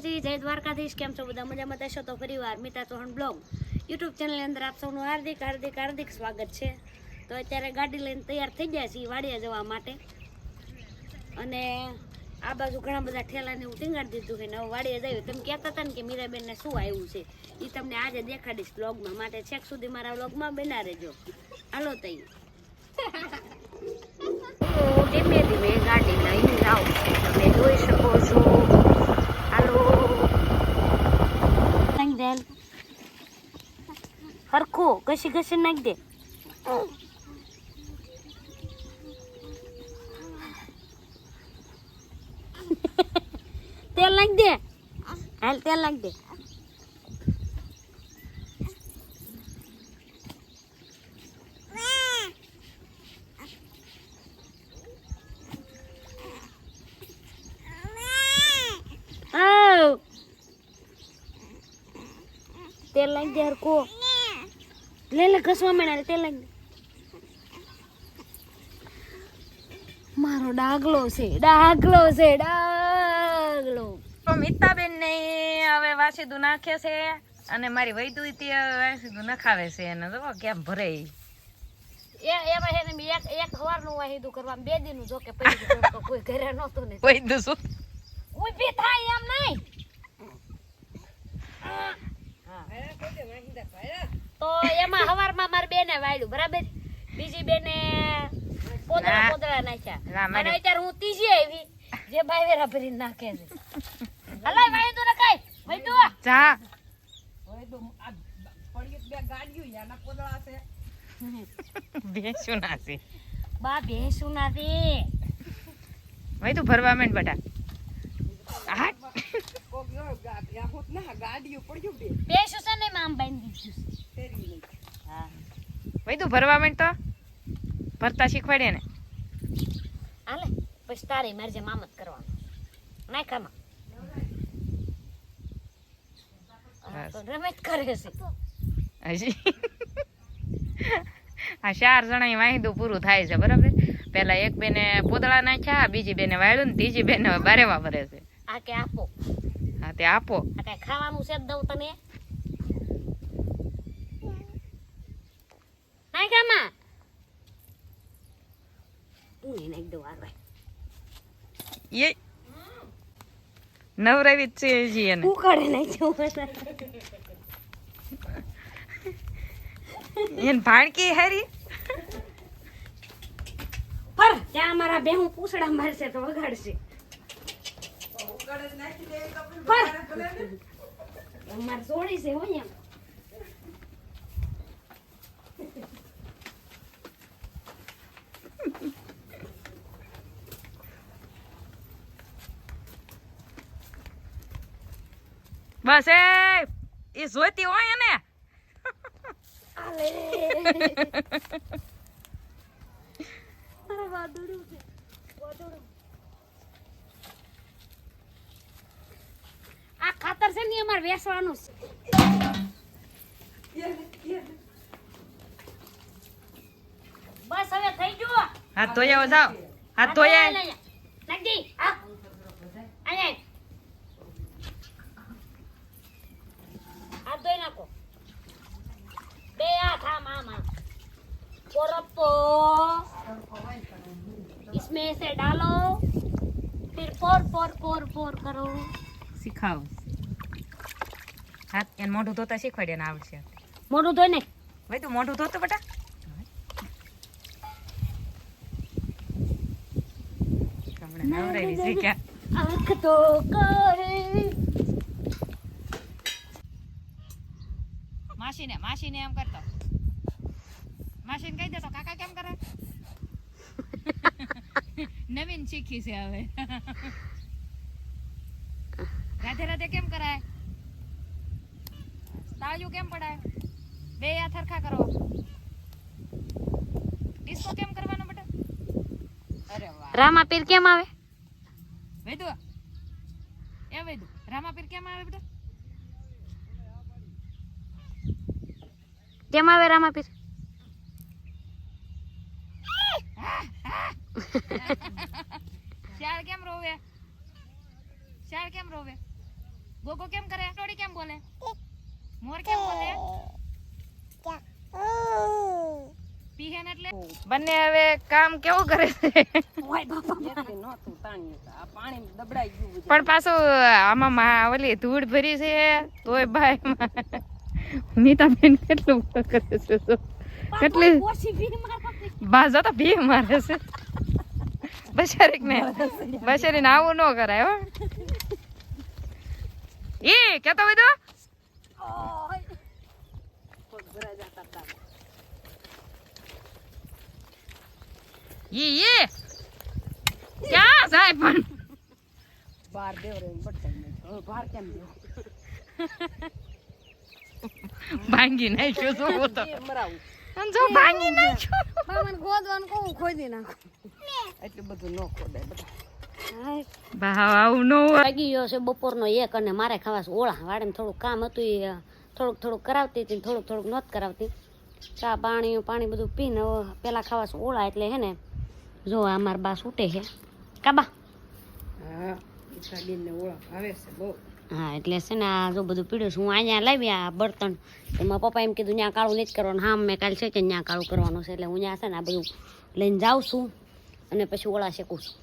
માતાજી જય દ્વારકાધીશ કેમ છો બધા? મજામાં થશો તો ફરીવાર મિતા ચૌહાણ બ્લોગ યુટ્યુબ ચેનલની અંદર આપ સૌનું હાર્દિક હાર્દિક હાર્દિક સ્વાગત છે. તો અત્યારે ગાડી લઈને તૈયાર થઈ ગયા છીએ વાડિયા જવા માટે. અને આ બાજુ ઘણા બધા ઠેલાને હું ટીંગાડી દીધું છે નવું વાડિયા જઈએ. તમે કહેતા હતા ને કે મીરાબેનને શું આવ્યું છે? એ તમને આજે દેખાડીશ બ્લોગમાં. માટે છેક સુધી મારા બ્લોગમાં બના રહેજો. હાલો હું ધીમે ધીમે ગાડી લઈને જાઉં છું તમે જોઈ શકો છો હાલો નાખી દે હાલ. હરખું ઘસી ઘસી નાખી દે તેલ નાખી દે હાલ તેલ નાખી દે. તેલ નાખી દે હરખું લે લે ઘસવા માંડ તેલ નાખી મારો ડાગલો છે ડાગલો છે ડાગલો. તો મિતાબેન ને હવે વાસીદું નાખે છે અને મારી વૈદુ તે વાસીદું નખાવે છે એને જો કેમ ભરે. એ એમાં છે ને મેં એક એક વારનું વાહીદું કરવા બે દીનું જો કે પછી કોઈ ઘરે નહોતું ને. વૈદુ શું? ઊભી થાય એમ નહીં. તો એમાં હવારમાં મારી બેને વાળ્યું બરાબર? બીજી બેને પોતળા પોતળા નાખ્યા. ના, અને અત્યારે હું ત્રીજી આવી જે ભાઈ વેરા ભરી નાખે છે. હલાય વાયદું ને ભાઈ વૈદુ જા. બેસું ના છે બા ભેંસું નથી વૈદુ ભરવા માંડ બેટા. ભેંસું છે. ભરવા માંડ તો. ભરતા શીખવાડે ને. હાલે પછી તારે મારે જે મામત કરવાનું નાખામાં હા, કરે છે. હજી. આ ચાર જણા વાહિદું પૂરું થાય છે બરાબર? પેલા એક બેને પોદળા નાખ્યા બીજી બેને વાળ્યું ને ત્રીજી બેને બારેવા ભરે છે. આ કે આપો. હા તે આપો. આ કઈ ખાવાનું છે દઉં તને. તું નહીં નાખી દઉં આગળ એ નવરાવી છે એને. ઉકાળે નાખ્યો એને. ભાણકી હારી? પર ત્યાં અમારા બે હું પૂછડા મારશે તો વગાડશે. પર સોડી છે હોય એમ બસ એ એ જોઈતી હોય ને વાદળું છે વાદળું આ ખાતર છે ને ઈ અમારે વેસવાનું છે બસ હવે થઈ ગયું હાથ ધોયા જાઓ હાથ ધોયા નાખી આ અહીંયા હાથ ધોઈ નાખો બે હાથ આમ આમ આમ पोरप्पो इसमें से डालो फिर पोर पोर पोर पोर करो શીખાવ હાથ એને મોઢું ધોતા શીખવાડે ને આવડશે મોઢું ધોઈ ને ભાઈ તું મોઢું ધોતો બેટા શીખ્યા આંખ તો માસીને માસીને એમ કરતો. માસીને કહી દેતો કાકા કેમ કરે? નવીન શીખી છે હવે. રાધે રાધે કેમ કરાય? તાળિયું કેમ પડાય? બે યા થરખા કરો. ડિસ્કો કેમ કરવાનો બેટા? અરે વાહ. રામાપીર કેમ આવે? વેદુ એ રામા રામાપીર કેમ આવે બેટા? કેમ આવે રામાપીર શાળ કેમ રોવે? શાળ કેમ રોવે? ગોગો કેમ કરે? ટોડી કેમ બોલે? મોર કેમ બોલે? પીહેન એટલે? બંને હવે કામ કેવું કરે છે? પણ પાછું આમાં મા ઓલી ધૂળ ભરી છે તોય ભાઈ મીતાબેન કેટલું કરે છે. કેટલી. બાજો તો ભી મારે છે. બચારીક ને બચારીને આવું ન કરાય હો. એ કેતો બધું ઓય. ઈ ઈ ક્યાં જાય પણ બાર દેવ રે. હવે બાર કેમ દેવો? ભાંગી નાખ્યો શું હોતો એ મરાવું. આમ જો ભાંગી નાખ્યો મામાને ગોદવાનું કહું ખોદી નાખું એટલું બધું ન ખોદાય બધા ભાવ આવું ન વાગી ગયો છે બપોરનો એક અને મારે ખાવા છે ઓળા. વાડીમાં થોડું કામ હતું એ થોડુંક થોડુંક કરાવતી હતી થોડુંક થોડુંક નહોત કરાવતી. ચા પાણી પાણી બધું પીને પેલા ખાવા છે ઓળા એટલે હે ને જો આ મારા બા છૂટે છે. કાબા. હા એટલે છે ને આ જો બધું પીડ્યું છે હું અહીંયા લાવી આ બર્તન એમાં પપ્પા એમ કીધું ત્યાં કાળું નથી કરવાનું. હા મેં કાલે છે કે ત્યાં કાળું કરવાનું છે. એટલે હું ત્યાં છે ને આ બધું લઈને જાઉં છું. અને પછી ઓળા શેકું છું.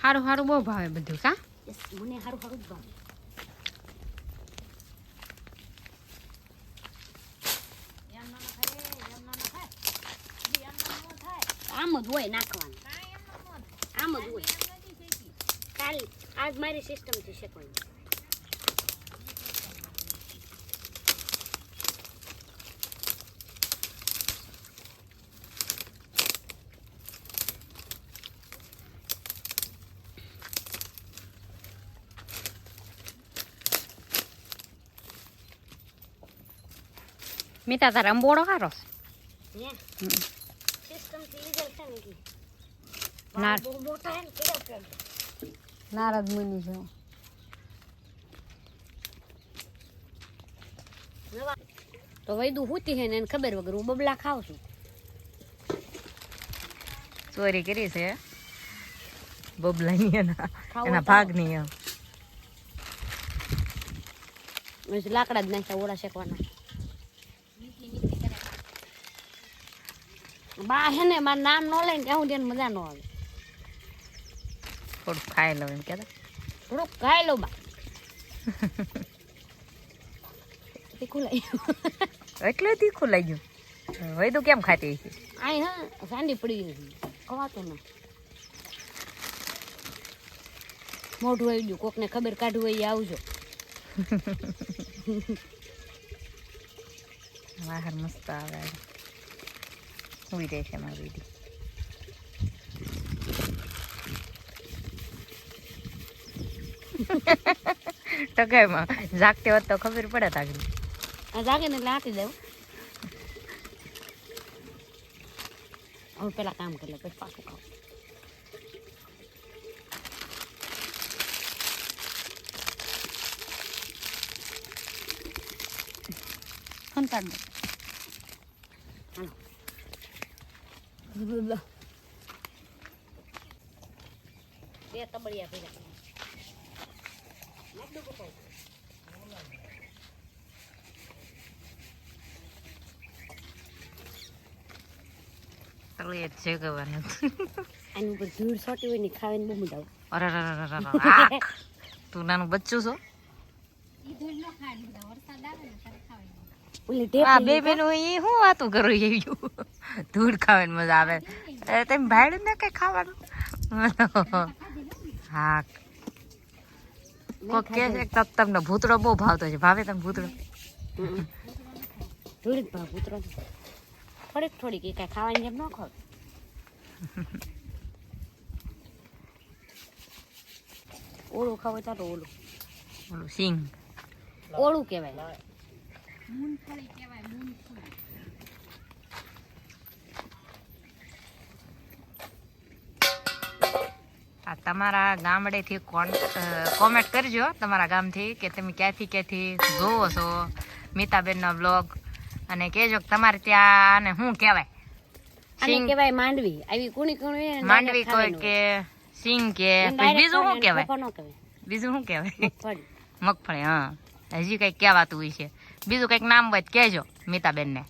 સારું સારું બહુ ભાવે બધું કા? મને સારું સારું જ ભાવે. આમ જ હોય નાખવાનું. આમ જ હોય. કાલ આજ મારી સિસ્ટમ છે શેકવાની મીતા તારે અંબોડો સારો છે સિસ્ટમથી લીધેલ છે ને એટલે ના. વાળ બહુ મોટા હે ને અંબોળો કેમ નારદ મુનિ છે તો વૈદુ હુતી હે ને એને ખબર વગર હું બબલા ખાવ છું ચોરી કરી છે બબલાની એના ખાવું એના ભાગ એમ લાકડા જ નાખ્યા ઓળા શેકવાના બા હે ને મારું નામ ન લઈને ત્યાં સુધી મજા ન આવે. થોડુંક ખાઈ લઉં એમ કહેતા થોડુંક ખાઈ લઉં બા. તીખું લઈ એટલે તીખું લાગ્યું તો કેમ ખાતી હશે? આય હા સાંડી પડી ગઈ ખવાતો ના. મોઢું આવી ગયું. કોકને ખબર કાઢવું હોય એ આવજો. બહાર મસ્ત આવે. ઉઈ રહે છે મારી દીદી. ટકાઈમાં જાગતી હોત તો ખબર પડે તાગડી. આ જાગે ને હાથી દેવું હવે પેલા કામ કરી લે પછી પાછું ખાવ. ખંતાડ દે બે તબડિયા ભેગા તળિયે જ જગવાનું આની ઉપર ધૂળ સોટી હોય ને ખાવાની બહુ મજા આવે. અરે અરે અરે અરે તું નાનું બચ્ચું છો? ઓલી આ બે બેનો ઈ હું વાતું કરું એવું ધૂળ ખાવાની મજા આવે. તેમ ભાડ્યું ને કઈ ખાવાનું? હા. કોક કે છે કે તમને ભૂતળો બહુ ભાવતો છે. ભાવે તમને ભૂતળો. ધૂળ ભાવ થોડીક થોડીક એ કાંઈ ખાવાની જેમ ન ખાવ. ઓળું ખાવ તો ઓળું. ઓલું સિંગ. ઓળું કહેવાય. આ તમારા ગામડેથી કોમેન્ટ કરજો તમારા ગામથી કે તમે ક્યાંથી ક્યાંથી જોવો છો મીતાબેનનો બ્લોગ અને કહેજો કે તમારે ત્યાં આને શું કહેવાય? સિંગ કહેવાય માંડવી. આવી કુણી કુણી માંડવી કોઈ કે સિંગ કે બીજું શું કહેવાય? કહેવાય. બીજું શું કહેવાય? મગફળી. હા. હજી કંઈક કહેવાતું હોય છે. બીજું કંઈક નામ હોય કહેજો મીતાબેનને.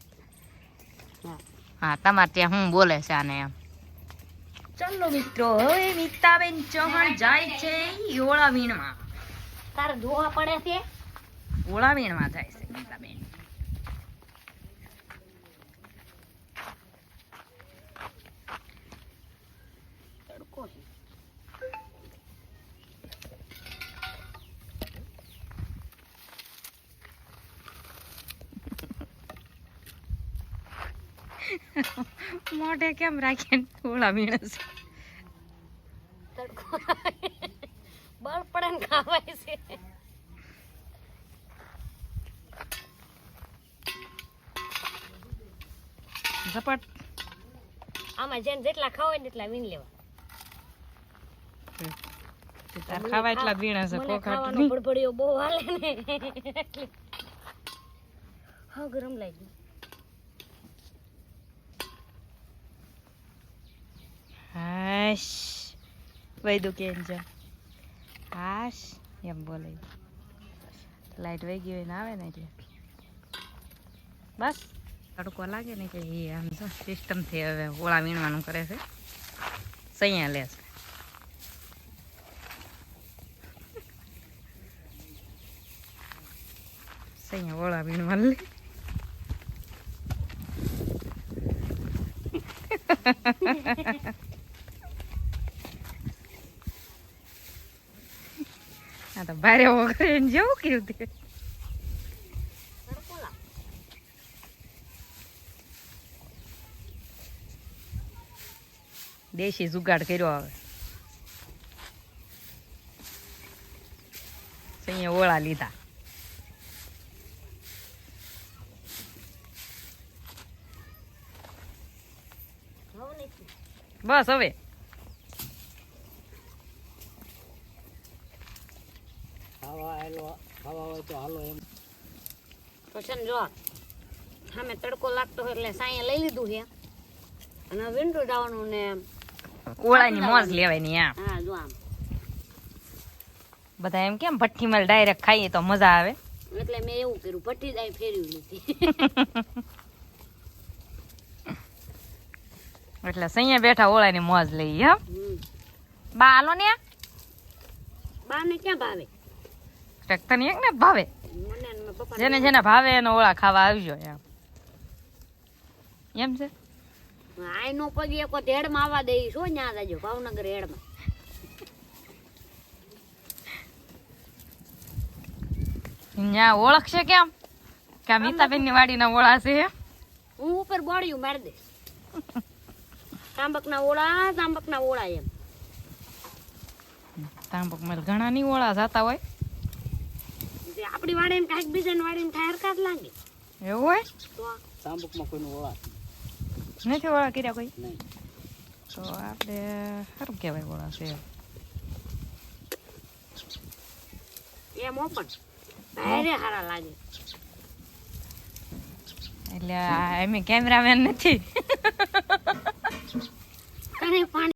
હા. હા તમારે ત્યાં શું બોલે છે આને એમ. ચાલો મિત્રો હવે મીતાબેન ચૌહાણ જાય છે ઓળાવીણમાં તારે ધોવા પડે છે? ઓળાવીણમાં જાય છે મીતાબેન તડકો છે મોઢે કેમ રાખીને ઓળા મીણસ છે? તડકો બળ પડે ખાવાય છે. ઝપટ. આમાં જેને જેટલા ખાવા ને એટલા વીણ લેવા. તાર ખાવા એટલા વીણા છે કોખાટની બહુ હાલે ને. હા ગરમ વૈદુ કેમ છે હાશ એમ બોલે લાઈટ વહી ગઈ હોય ને આવે ને એટલે બસ તડકો લાગે ને કે એ આમ તો સિસ્ટમથી હવે ઓળા વીણવાનું કરે છે સૈયા લે છે સૈયા ઓળા વીણવા લે આ તો ભારે વગર જેવું કર્યું તે. દેશી જુગાડ કર્યો હવે. અહીંયા ઓળા લીધા. બસ હવે તો છે ને જો સામે તડકો લાગતો હોય એટલે સાંયે લઈ લીધું છે. અને વિન્ડો જવાનું ને ઓળાની મોજ લેવાય આ હા જો આમ. બધા એમ કેમ ભઠ્ઠી માં ડાયરેક્ટ ખાઈએ તો મજા આવે? એટલે મેં એવું કર્યું ભઠ્ઠી દાઈ ફેરવી લીધી. એટલે સૈયા બેઠા ઓળાની મોજ લઈએ હમ હમ. બા આલો ને બાને ક્યાં ભાવે? ટ્રેક્ટરની એક ને ભાવે? ને જેને જેને ભાવે એને ઓળા ખાવા આવજો એમ. એમ છે? આઈનો પગ પગે એક વખત હેડમાં આવવા દઈ શું ન્યા જાજો ભાવનગર હેડમાં. ત્યાં ઓળખશે કેમ? કે મીતાબેનની વાડીના ઓળા છે હું? ઉપર બોડિયું મારી દઈશ. તાંબકના ઓળા તાંબકના ઓળા એમ. તાંબકમાં ઘણા ની ઓળા જાતા હોય. જે આપણી વાડીને કાંઈક વાડી વાડીને કાંઈ હરકત લાગે. એવું હોય? તાંબકમાં કોઈ ઓળા નથી ઓળા કર્યા કોઈ તો આપણે સારું કહેવાય ઓળા છે એમ ઓપન હારા લાગે એટલે એમ કેમેરામેન નથી